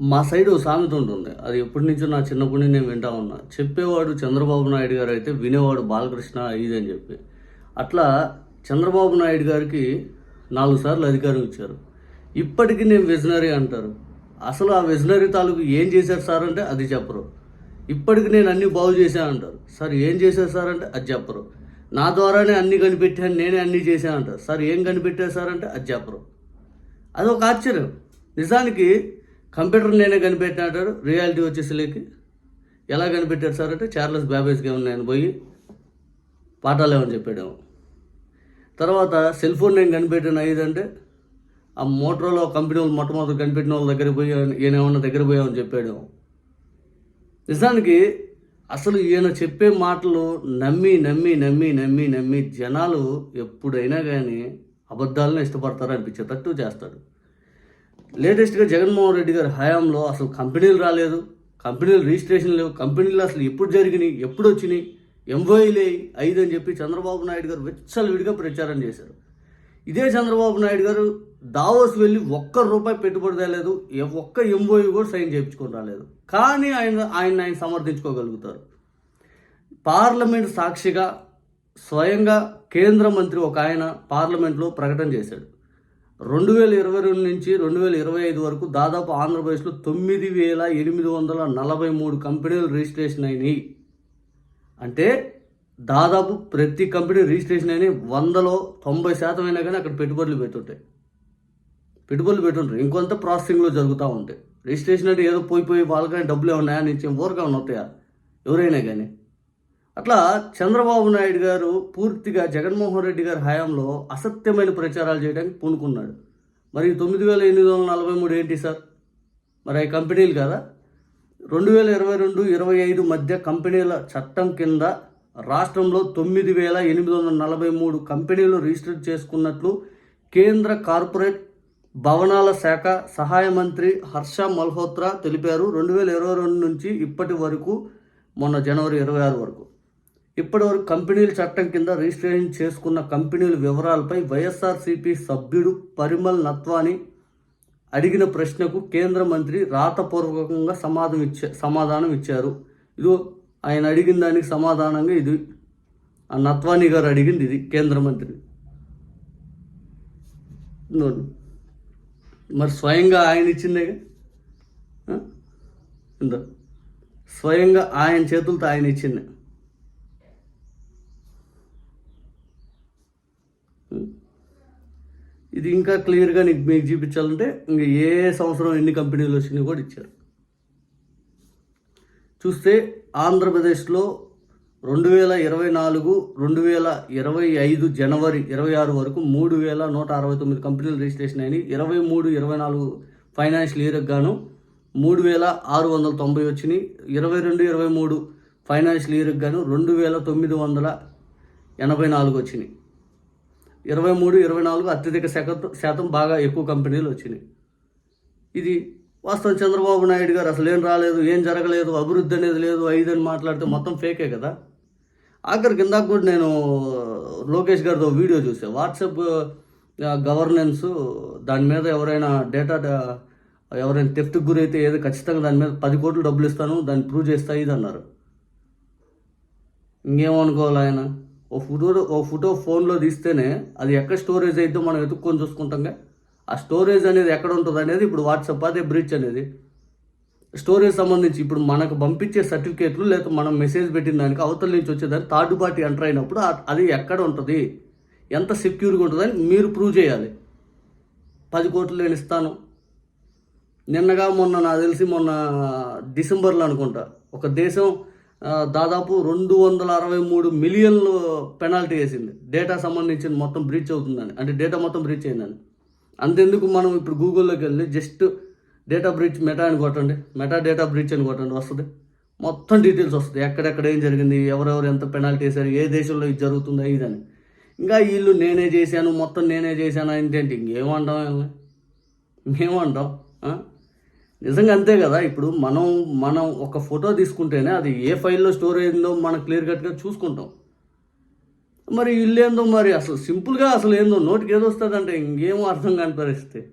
మా సైడ్ సామెత ఉంటుంది. అది ఎప్పటి నుంచో నా చిన్నప్పటి నుంచి నేను వింటా ఉన్నా. చెప్పేవాడు చంద్రబాబు నాయుడు గారు అయితే వినేవాడు బాలకృష్ణ ఇది అని చెప్పి. అట్లా చంద్రబాబు నాయుడు గారికి నాలుగు సార్లు అధికారం ఇచ్చారు. ఇప్పటికీ నేను విజనరీ అంటారు. అసలు ఆ విజనరీ తాలూకు ఏం చేశారు సార్ అంటే అది చెప్పరు. ఇప్పటికి నేను అన్ని బాగు చేశాను అంటారు. సార్ ఏం చేశారు సార్ అంటే అది చెప్పరు. నా ద్వారానే అన్ని కనిపెట్టాను నేనే అన్ని చేశాను అంటారు. సార్ ఏం కనిపెట్టారు సార్ అంటే అది చెప్పరు. అదొక ఆశ్చర్యం. నిజానికి కంప్యూటర్ నేనే కనిపెట్టిన అంటారు రియాలిటీ వచ్చేసరికి. ఎలా కనిపెట్టారు సార్ అంటే చార్లెస్ బ్యాబేజ్కి ఉన్నాయని నేను పోయి పాఠాలు ఏమని చెప్పాడు తర్వాత సెల్ ఫోన్ నేను కనిపెట్టిన ఏదంటే ఆ మోటరోలో కంపెనీ వాళ్ళు మొట్టమొదటి కనిపెట్టిన వాళ్ళ దగ్గర పోయి ఈయన ఏమన్నా దగ్గర పోయామని చెప్పాడు నిజానికి అసలు ఈయన చెప్పే మాటలు నమ్మి నమ్మి నమ్మి నమ్మి నమ్మి జనాలు ఎప్పుడైనా కానీ అబద్ధాలను ఇష్టపడతారు అనిపించేటట్టు చేస్తాడు. లేటెస్ట్గా జగన్మోహన్ రెడ్డి గారి హయాంలో అసలు కంపెనీలు రాలేదు. కంపెనీలు రిజిస్ట్రేషన్ లేవు. కంపెనీలు అసలు ఎప్పుడు జరిగినాయి ఎప్పుడు వచ్చినాయి ఎంఓఈలే ఐదు అని చెప్పి చంద్రబాబు నాయుడు గారు విచ్చలవిడిగా ప్రచారం చేశారు. ఇదే చంద్రబాబు నాయుడు గారు దావోస్ వెళ్ళి ఒక్క రూపాయి పెట్టుబడి తేలేదు. ఒక్క ఎంఓఈ కూడా సైన్ చేయించుకొని రాలేదు. కానీ ఆయన ఆయన ఆయన సమర్థించుకోగలుగుతారు. పార్లమెంట్ సాక్షిగా స్వయంగా కేంద్ర మంత్రి ఒక ఆయన పార్లమెంట్లో ప్రకటన చేశాడు. రెండు వేల ఇరవై రెండు నుంచి రెండు వేల ఇరవై ఐదు వరకు దాదాపు ఆంధ్రప్రదేశ్లో తొమ్మిది వేల ఎనిమిది వందల నలభై మూడు కంపెనీలు రిజిస్ట్రేషన్ అయినాయి. అంటే దాదాపు ప్రతి కంపెనీ రిజిస్ట్రేషన్ అయినాయి. వందలో తొంభై శాతం అయినా కానీ అక్కడ పెట్టుబడులు పెట్టుంటాయి. పెట్టుబడులు పెట్టుంటారు. ఇంకొంత ప్రాసెసింగ్లో జరుగుతూ ఉంటాయి. రిజిస్ట్రేషన్ అంటే ఏదో పోయి పోయి వాళ్ళకైనా డబ్బులు ఏమన్నాయా నుంచి ఊరగా ఉన్నాయా? ఎవరైనా కానీ. అట్లా చంద్రబాబు నాయుడు గారు పూర్తిగా జగన్మోహన్ రెడ్డి గారి హయాంలో అసత్యమైన ప్రచారాలు చేయడానికి పూనుకున్నాడు. మరి తొమ్మిది వేల ఎనిమిది వందల నలభై మూడు ఏంటి సార్? మరి అవి కంపెనీలు కదా. రెండు వేల ఇరవై రెండు ఇరవై ఐదు మధ్య కంపెనీల చట్టం కింద రాష్ట్రంలో తొమ్మిది వేల ఎనిమిది వందల నలభై మూడు కంపెనీలు రిజిస్టర్ చేసుకున్నట్లు కేంద్ర కార్పొరేట్ భవనాల శాఖ సహాయ మంత్రి హర్ష మల్హోత్రా తెలిపారు. రెండు వేల ఇరవై రెండు నుంచి ఇప్పటి వరకు మొన్న జనవరి ఇరవై ఆరు వరకు. ఇప్పటి వరకు కంపెనీల చట్టం కింద రిజిస్ట్రేషన్ చేసుకున్న కంపెనీల వివరాలపై వైఎస్ఆర్సీపీ సభ్యుడు పరిమల్ నత్వాని అడిగిన ప్రశ్నకు కేంద్ర మంత్రి రాతపూర్వకంగా సమాధానం ఇచ్చే సమాధానం ఇచ్చారు. ఇది ఆయన అడిగిన దానికి సమాధానంగా ఇది. ఆ నత్వాని గారు అడిగింది ఇది కేంద్ర మంత్రి. మరి స్వయంగా ఆయన ఇచ్చిందే? ఇందా. స్వయంగా ఆయన చేతులతో ఆయన ఇచ్చిందే. ఇది ఇంకా క్లియర్గా నీకు మీకు చూపించాలంటే ఇంక ఏ సంవత్సరం ఎన్ని కంపెనీలు వచ్చినాయి కూడా ఇచ్చారు. చూస్తే ఆంధ్రప్రదేశ్లో రెండు వేల ఇరవై నాలుగు రెండు వేల ఇరవై ఐదు జనవరి ఇరవై ఆరు వరకు మూడు వేల నూట అరవై తొమ్మిది కంపెనీలు రిజిస్ట్రేషన్ అయినాయి. ఇరవై మూడు ఇరవై నాలుగు ఫైనాన్షియల్ ఇయర్కి గాను మూడు వేల ఆరు వందల తొంభై వచ్చినాయి. ఇరవై రెండు ఇరవై మూడు ఫైనాన్షియల్ ఇయర్కి గాను రెండు వేల తొమ్మిది వందల ఎనభై నాలుగు వచ్చినాయి. ఇరవై మూడు ఇరవై నాలుగు అత్యధిక శాతం శాతం బాగా ఎక్కువ కంపెనీలు వచ్చినాయి. ఇది వాస్తవం. చంద్రబాబు నాయుడు గారు అసలు ఏం రాలేదు ఏం జరగలేదు అభివృద్ధి అనేది లేదు ఐదు అని మాట్లాడితే మొత్తం ఫేకే కదా. ఆఖరికి ఇందాక కూడా నేను లోకేష్ గారితో వీడియో చూసాను వాట్సాప్ గవర్నెన్స్ దాని మీద ఎవరైనా డేటా ఎవరైనా టెఫ్ట్కి గురైతే ఏదో ఖచ్చితంగా దాని మీద పది కోట్లు డబ్బులు ఇస్తాను దాన్ని ప్రూవ్ చేస్తా ఇది అన్నారు. ఇంకేమనుకోవాలి ఆయన? ఓ ఫోటో ఓ ఫోటో ఫోన్లో తీస్తేనే అది ఎక్కడ స్టోరేజ్ అయితే మనం వెతుక్కొని చూసుకుంటాంగా. ఆ స్టోరేజ్ అనేది ఎక్కడ ఉంటుంది అనేది ఇప్పుడు వాట్సాప్ అదే బ్రిడ్జ్ అనేది. స్టోరేజ్ సంబంధించి ఇప్పుడు మనకు పంపించే సర్టిఫికేట్లు లేకపోతే మనం మెసేజ్ పెట్టిన దానికి అవతల నుంచి వచ్చేదాన్ని థర్డ్ పార్టీ ఎంటర్ అయినప్పుడు అది ఎక్కడ ఉంటుంది? ఎంత సెక్యూర్గా ఉంటుందని మీరు ప్రూవ్ చేయాలి. పది కోట్లు నేను ఇస్తాను. నిన్నగా మొన్న నాకు తెలిసి మొన్న డిసెంబర్లో అనుకుంటా. ఒక దేశం దాదాపు రెండు వందల అరవై మూడు మిలియన్లు పెనాల్టీ వేసింది. డేటా సంబంధించిన మొత్తం బ్రీచ్ అవుతుందని. అంటే డేటా మొత్తం బ్రీచ్ అయిందని. అంతెందుకు మనం ఇప్పుడు గూగుల్లోకి వెళ్ళి జస్ట్ డేటా బ్రీచ్ మెటా అని కొట్టండి. మెటా డేటా బ్రీచ్ అని కొట్టండి. వస్తుంది. మొత్తం డీటెయిల్స్ వస్తుంది. ఎక్కడెక్కడ ఏం జరిగింది ఎవరెవరు ఎంత పెనాల్టీ వేశారు ఏ దేశంలో ఇది జరుగుతుందో ఇదని. ఇంకా వీళ్ళు నేనే చేశాను మొత్తం నేనే చేశాను ఏంటంటే ఇంకేమంటాం వీళ్ళని? ఇంకేమంటాం నిజంగా అంతే కదా? ఇప్పుడు మనం మనం ఒక ఫోటో తీసుకుంటేనే అది ఏ ఫైల్లో స్టోర్ అయిందో మనం క్లియర్ కట్గా చూసుకుంటాం. మరి ఇల్లు ఏందో మరి అసలు సింపుల్గా అసలు ఏందో నోటికి ఏదో వస్తుందంటే ఇంకేమో అర్థం కాని పరిస్థితి.